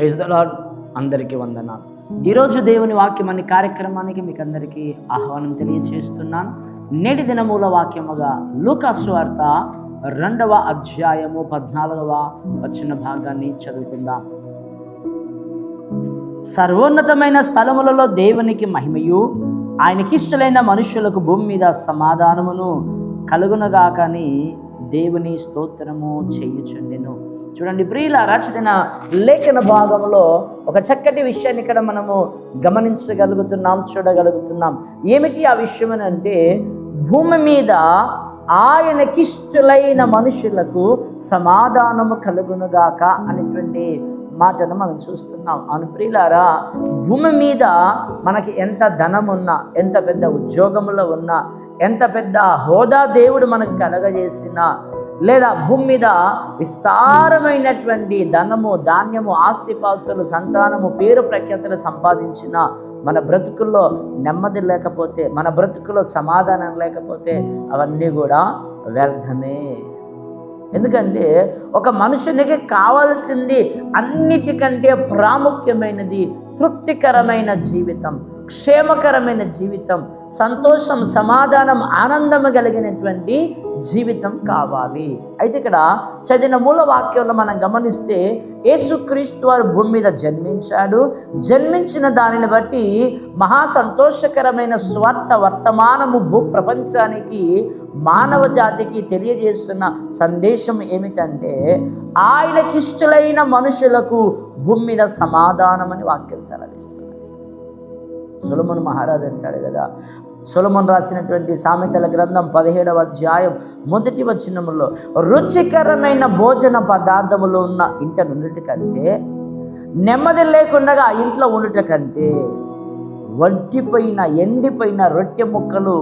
Praise the lord అందరికీ వందనాలు. ఈరోజు దేవుని వాక్యం అనే కార్యక్రమానికి మీకు అందరికీ ఆహ్వానం తెలియచేస్తున్నాను. నేటి దినమూల వాక్యముగా లూకాసు వార్త రెండవ అధ్యాయము పద్నాలుగవ వచ్చిన భాగాన్ని చదువుకుందాం. సర్వోన్నతమైన స్థలములలో దేవునికి మహిమయు ఆయనకిష్టలైన మనుషులకు భూమి మీద సమాధానమును కలుగునగాకని దేవుని స్తోత్రము చేయుచుండెను. చూడండి ప్రియుల రాసిన లేఖన భాగంలో ఒక చక్కటి విషయాన్ని ఇక్కడ మనము గమనించగలుగుతున్నాం చూడగలుగుతున్నాం. ఏమిటి ఆ విషయం అని అంటే భూమి మీద ఆయనకిష్టులైన మనుషులకు సమాధానము కలుగునుగాక అనేటువంటి మాటను మనం చూస్తున్నాం. అను ప్రియులారా భూమి మీద మనకి ఎంత ధనం ఉన్నా ఎంత పెద్ద ఉద్యోగంలో ఉన్నా ఎంత పెద్ద హోదా దేవుడు మనకు కలగజేసినా లేదా భూమి మీద విస్తారమైనటువంటి ధనము ధాన్యము ఆస్తిపాస్తులు సంతానము పేరు ప్రఖ్యాతులు సంపాదించిన మన బ్రతుకుల్లో నెమ్మది లేకపోతే మన బ్రతుకులో సమాధానం లేకపోతే అవన్నీ కూడా వ్యర్థమే. ఎందుకంటే ఒక మనుషునికి కావలసింది అన్నిటికంటే ప్రాముఖ్యమైనది తృప్తికరమైన జీవితం క్షేమకరమైన జీవితం సంతోషం సమాధానం ఆనందం కలిగినటువంటి జీవితం కావాలి. అయితే ఇక్కడ చదివిన మూల వాక్యంలో మనం గమనిస్తే యేసుక్రీస్తు వారు భూమి మీద జన్మించాడు. జన్మించిన దానిని బట్టి మహా సంతోషకరమైన స్వార్థ వర్తమానము భూ ప్రపంచానికి మానవ జాతికి తెలియజేస్తున్న సందేశం ఏమిటంటే ఆయనకిష్టులైన మనుషులకు భూమి మీద సమాధానం అని వాక్యం సెలవిస్తుంది. సులమన్ మహారాజు అంటాడు కదా సులమన్ రాసినటువంటి సామెతల గ్రంథం పదిహేడవ అధ్యాయం మొదటి వచనములో రుచికరమైన భోజన పదార్థములు ఉన్న ఇంట నుండుట కంటే నెమ్మది లేకుండా ఆ ఇంట్లో ఉండుట కంటే వడ్డిపోయిన ఎండిపోయిన రొట్టె ముక్కలు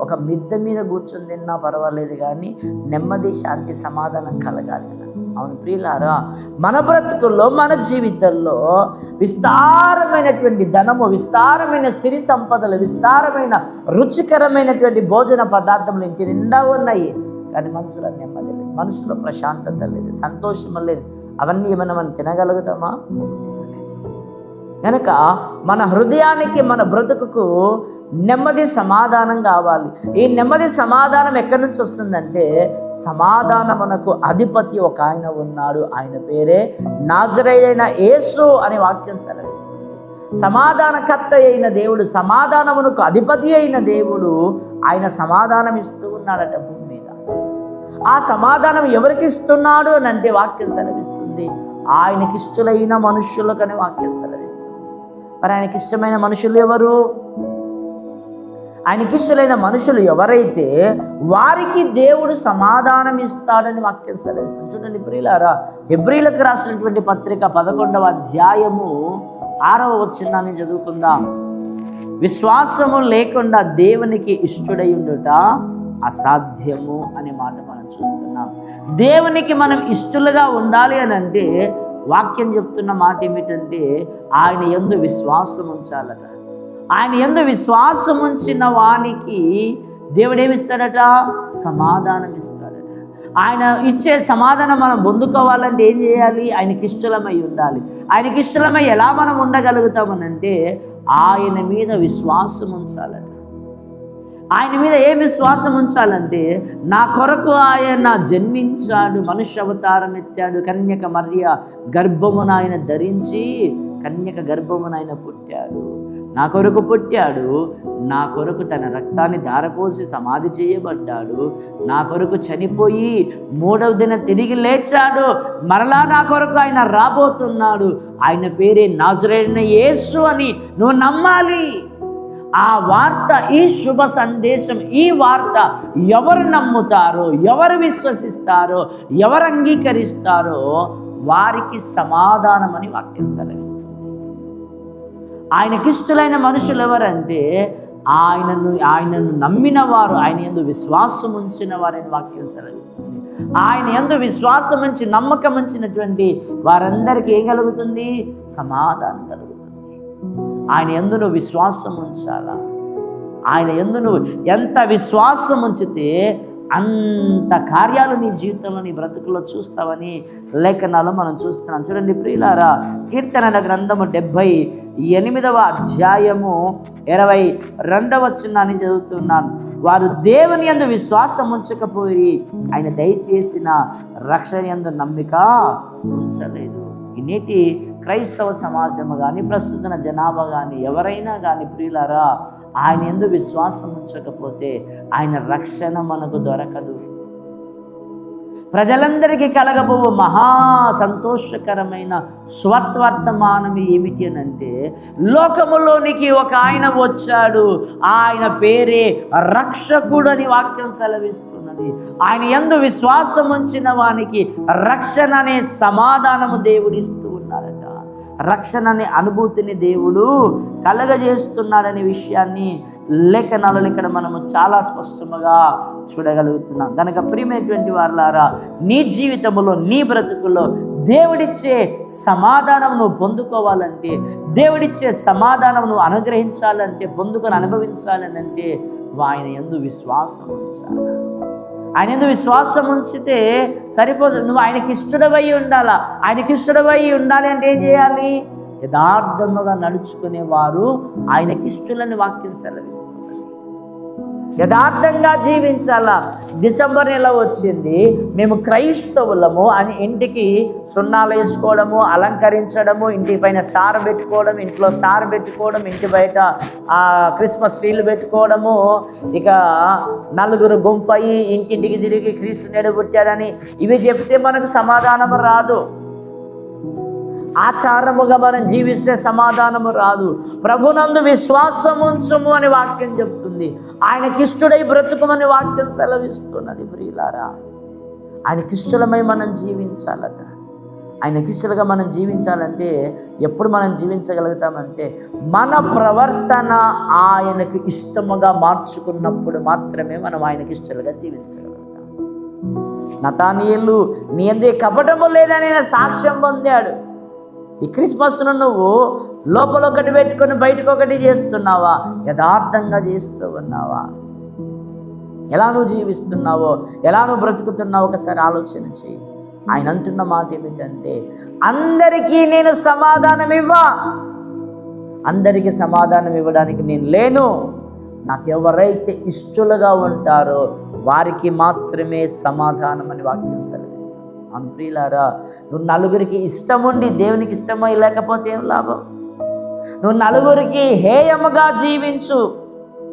ఒక మిద్దె మీద కూర్చొని తిన్నా పర్వాలేదు కానీ నెమ్మది శాంతి సమాధానం కలగాలి అవును ప్రియులారా మన బ్రతుకుల్లో మన జీవితంలో విస్తారమైనటువంటి ధనము విస్తారమైన సిరి సంపదలు విస్తారమైన రుచికరమైనటువంటి భోజన పదార్థములు ఇంటి నిండా ఉన్నాయి. కానీ మనసులో నెమ్మది లేదు. మనసులో ప్రశాంతత లేదు సంతోషం లేదు. అవన్నీ ఏమైనా మనం తినగలుగుతామా? కనుక మన హృదయానికి మన బ్రతుకుకు నెమ్మది సమాధానం కావాలి. ఈ నెమ్మది సమాధానం ఎక్కడి నుంచి వస్తుందంటే సమాధానమునకు అధిపతి ఒక ఆయన ఉన్నాడు. ఆయన పేరే నాజరైన యేసు అనే వాక్యం సెలవిస్తుంది. సమాధానకర్త అయిన దేవుడు సమాధానమునకు అధిపతి అయిన దేవుడు ఆయన సమాధానం ఇస్తూ ఉన్నాడట భూమి మీద. ఆ సమాధానం ఎవరికి ఇస్తున్నాడు అని అంటే వాక్యం సెలవిస్తుంది. ఆయనకిష్టులైన ఇష్టలైన మనుష్యులకనే వాక్యం సెలవిస్తుంది. మరి ఆయనకి ఇష్టమైన మనుషులు ఎవరు? ఆయనకి ఇష్టమైన మనుషులు ఎవరైతే వారికి దేవుడు సమాధానం ఇస్తాడని వాక్యం సెలవిస్తుంది. చూడండి ప్రియులారా హెబ్రిలకు రాసినటువంటి పత్రిక పదకొండవ అధ్యాయము ఆరవ వచ్చిందని చదువుకుందాం. విశ్వాసము లేకుండా దేవునికి ఇష్టడై ఉండుట అసాధ్యము అనే మాట మనం చూస్తున్నాం. దేవునికి మనం ఇష్టలుగా ఉండాలి అని అంటే వాక్యం చెప్తున్న మాట ఏమిటంటే ఆయన ఎందు విశ్వాసం ఉంచాలట. ఆయన ఎందు విశ్వాసం ఉంచిన వానికి దేవుడు ఏమిస్తాడట సమాధానం ఇస్తాడట ఆయన ఇచ్చే సమాధానం మనం పొందుకోవాలంటే ఏం చేయాలి? ఆయనకి ఇష్టలమై ఉండాలి. ఆయనకి ఇష్టలమై ఎలా మనం ఉండగలుగుతామనంటే ఆయన మీద విశ్వాసం ఉంచాలట. ఆయన మీద ఏ విశ్వాసం ఉంచాలంటే నా కొరకు ఆయన జన్మించాడు మనుష్య అవతారం ఎత్తాడు కన్యక మర్య గర్భమున ఆయన ధరించి కన్యక గర్భమున ఆయన పుట్టాడు. నా కొరకు పుట్టాడు నా కొరకు తన రక్తాన్ని ధారపోసి సమాధి చేయబడ్డాడు. నా కొరకు చనిపోయి మూడవ దిన తిరిగి లేచాడు. మరలా నా కొరకు ఆయన రాబోతున్నాడు. ఆయన పేరే నాజురైన యేసు అని నువ్వు నమ్మాలి. ఆ వార్త ఈ శుభ సందేశం ఈ వార్త ఎవరు నమ్ముతారో ఎవరు విశ్వసిస్తారో ఎవరు అంగీకరిస్తారో వారికి సమాధానం అని వాక్యం సెలవిస్తుంది. ఆయనకిష్టులైన మనుషులు ఎవరంటే ఆయనను ఆయనను నమ్మిన వారు ఆయన ఎందు విశ్వాసం ఉంచిన వారని వాక్యం సెలవిస్తుంది. ఆయన ఎందు విశ్వాసం ఉంచి నమ్మకం ఉంచినటువంటి వారందరికీ ఏం కలుగుతుంది? సమాధానం కలుగుతుంది. ఆయన ఎందు నువ్వు విశ్వాసం ఉంచాలా? ఆయన ఎందు నువ్వు ఎంత విశ్వాసం ఉంచితే అంత కార్యాలు నీ జీవితంలో నీ బ్రతుకులో చూస్తావని లేఖనాలు మనం చూస్తున్నాం. చూడండి ప్రియులారా కీర్తనల గ్రంథము డెబ్భై ఎనిమిదవ అధ్యాయము ఇరవై రెండవ చిన్నాన్ని చదువుతున్నాను. వారు దేవుని యందు విశ్వాసం ఉంచకపోయి ఆయన దయచేసిన రక్షణ యందు నమ్మిక ఉంచలేదు. నేటి క్రైస్తవ సమాజము కానీ ప్రస్తుత జనాభా కానీ ఎవరైనా కానీ ప్రియులారా ఆయన ఎందు విశ్వాసం ఉంచకపోతే ఆయన రక్షణ మనకు దొరకదు. ప్రజలందరికీ కలగబోవు మహా సంతోషకరమైన స్వత్వర్తమానం ఏమిటి అని అంటే లోకములోనికి ఒక ఆయన వచ్చాడు. ఆయన పేరే రక్షకుడు అని వాక్యం సెలవిస్తున్నది. ఆయన ఎందు విశ్వాసం ఉంచిన వానికి రక్షణ అనే సమాధానము దేవుడిస్తుంది రక్షణని అనుభూతిని దేవుడు కలగజేస్తున్నాడనే విషయాన్ని లేఖనాలను ఇక్కడ మనము చాలా స్పష్టముగా చూడగలుగుతున్నాం. కనుక ప్రియమైనటువంటి వారులారా నీ జీవితంలో నీ బ్రతుకుల్లో దేవుడిచ్చే సమాధానం నువ్వు పొందుకోవాలంటే దేవుడిచ్చే సమాధానం నువ్వు అనుగ్రహించాలంటే పొందుకొని అనుభవించాలని అంటే ఆయన ఎందు విశ్వాసం ఉంచాలి. ఆయన ఎందుకు విశ్వాసం ఉంచితే సరిపోదు. నువ్వు ఆయనకి ఇష్టడవై ఉండాలా? ఆయనకి ఇష్టడవై ఉండాలి అంటే ఏం చేయాలి? యథార్థముగా నడుచుకునే వారు ఆయనకి ఇష్టలని వాక్యం సెలవిస్తారు యథార్థంగా జీవించాలా? డిసెంబర్ నెల వచ్చింది. మేము క్రైస్తవులము అని ఇంటికి సున్నాలు వేసుకోవడము అలంకరించడము ఇంటి పైన స్టార్ పెట్టుకోవడం ఇంట్లో స్టార్ పెట్టుకోవడం ఇంటి బయట క్రిస్మస్ ట్రీలు పెట్టుకోవడము. ఇక నలుగురు గుంపయి ఇంటింటికి తిరిగి క్రీస్తు నేడు పుట్టాడని ఇవి చెప్తే మనకు సమాధానం రాదు. ఆచారముగా మనం జీవిస్తే సమాధానము రాదు. ప్రభునందు విశ్వాసం అని వాక్యం చెప్తుంది. ఆయనకిష్టుడై బ్రతుకుమని వాక్యం సెలవిస్తున్నది ప్రియులారా. ఆయనకిష్టులమై మనం జీవించాలట. ఆయనకిష్టులుగా మనం జీవించాలంటే ఎప్పుడు మనం జీవించగలుగుతామంటే మన ప్రవర్తన ఆయనకు ఇష్టముగా మార్చుకున్నప్పుడు మాత్రమే మనం ఆయనకి ఇష్టలుగా జీవించగలుగుతాం. నతానీయులు నీ అందే కపటము లేదని సాక్ష్యం పొందాడు. ఈ క్రిస్మస్ను నువ్వు లోపల ఒకటి పెట్టుకొని బయటకు ఒకటి చేస్తున్నావా? యథార్థంగా చేస్తూ ఉన్నావా? ఎలా నువ్వు జీవిస్తున్నావో? ఎలా నువ్వు బ్రతుకుతున్నావో ఒకసారి ఆలోచన చేయి. ఆయన అంటున్న మాట ఏమిటంటే అందరికీ నేను సమాధానం ఇవ్వా. అందరికీ సమాధానం ఇవ్వడానికి నేను లేను. నాకు ఎవరైతే ఇష్టలుగా ఉంటారో వారికి మాత్రమే సమాధానం అని వాక్యం సెలవిస్తుంది. అవును ప్రియులారా నువ్వు నలుగురికి ఇష్టం ఉండి దేవునికి ఇష్టమై లేకపోతే ఏం లాభం? నువ్వు నలుగురికి హేయముగా జీవించు.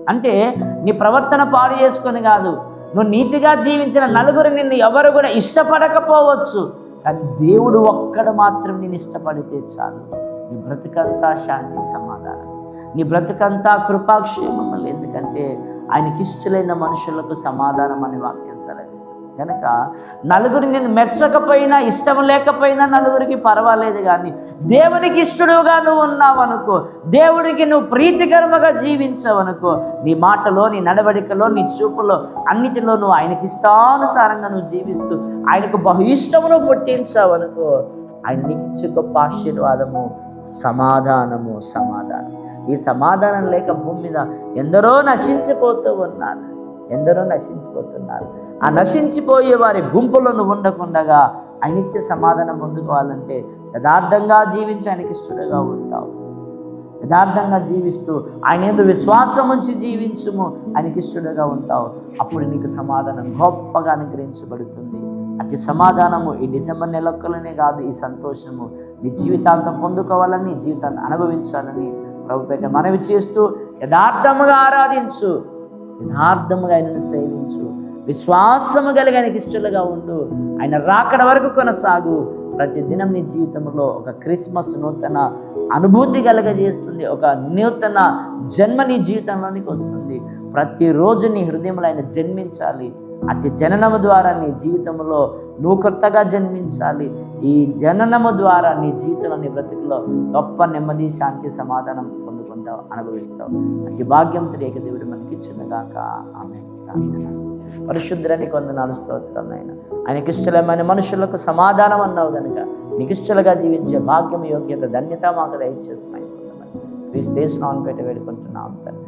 అంటే నీ ప్రవర్తన పాడు చేసుకొని కాదు నువ్వు నీతిగా జీవించిన నలుగురు నిన్ను ఎవరు కూడా ఇష్టపడకపోవచ్చు. కానీ దేవుడు ఒక్కడు మాత్రం నేను ఇష్టపడితే చాలు. నీ బ్రతుకంతా శాంతి సమాధానం. నీ బ్రతుకంతా కృపాక్షేమములు ఎందుకంటే ఆయనకి ఇష్టలైన మనుషులకు సమాధానం అని వాక్యం సెలవిస్తుంది. కనుక నలుగురు నేను మెచ్చకపోయినా ఇష్టం లేకపోయినా నలుగురికి పర్వాలేదు కానీ దేవునికి ఇష్టడుగా నువ్వు ఉన్నావనుకో దేవుడికి నువ్వు ప్రీతికరముగా జీవించవనుకో నీ మాటలో నీ నడవడికలో నీ చూపులో అన్నిటిలో నువ్వు ఆయనకి ఇష్టానుసారంగా నువ్వు జీవిస్తూ ఆయనకు బహు ఇష్టమును పుట్టించావనుకో ఆయన నీకు ఇచ్చే గొప్ప ఆశీర్వాదము సమాధానము సమాధానం. ఈ సమాధానం లేక భూమి మీద ఎందరో నశించిపోతూ ఉన్నారు. ఎందరో నశించిపోతున్నారు. ఆ నశించిపోయే వారి గుంపులను ఉండకుండగా ఆయన ఇచ్చే సమాధానం పొందుకోవాలంటే యథార్థంగా జీవించి ఆయనకి ఇష్టడుగా ఉంటావు. యథార్థంగా జీవిస్తూ ఆయన ఏదో విశ్వాసం ఉంచి జీవించుము ఆయనకి ఇష్టడుగా ఉంటావు. అప్పుడు నీకు సమాధానం గొప్పగా అనుగ్రహించబడుతుంది. అతి సమాధానము ఈ డిసెంబర్ నెలొక్కలనే కాదు ఈ సంతోషము. నీ జీవితాంతం పొందుకోవాలని నీ జీవితాన్ని అనుభవించాలని ప్రభుపేట మనవి చేస్తూ యథార్థముగా ఆరాధించు. యథార్థముగా ఆయనను సేవించు. విశ్వాసము కలిగి ఆయనకి ఇష్టలుగా ఉండు. ఆయన రాకడ వరకు కొనసాగు. ప్రతి దినం నీ జీవితంలో ఒక క్రిస్మస్ నూతన అనుభూతి కలగజేస్తుంది. ఒక నూతన జన్మ నీ జీవితంలోనికి వస్తుంది. ప్రతిరోజు నీ హృదయంలో ఆయన జన్మించాలి. అతి జననము ద్వారా నీ జీవితంలో నువ్వు కొత్తగా జన్మించాలి. ఈ జననము ద్వారా నీ జీవితంలో నీ బ్రతుకులో గొప్ప నెమ్మది శాంతి సమాధానం పొందుకుంటావు అనుభవిస్తావు. అతి తెలియక దేవుడు మనకి ఇచ్చిందిగాక ఆమె ప్రార్థన. పరిశుద్ధులని కొందనాలు స్తోత్రం ఆయన ఆయనకి ఇష్టమైన మనుషులకు సమాధానం అన్నావు కనుక నీకు ఇష్టలుగా జీవించే భాగ్యం యోగ్యత ధన్యత మాకు దయచేసి మైండ్ క్రీస్తు స్నానం పెట్టి వేడుకుంటున్నాం తండ్రి.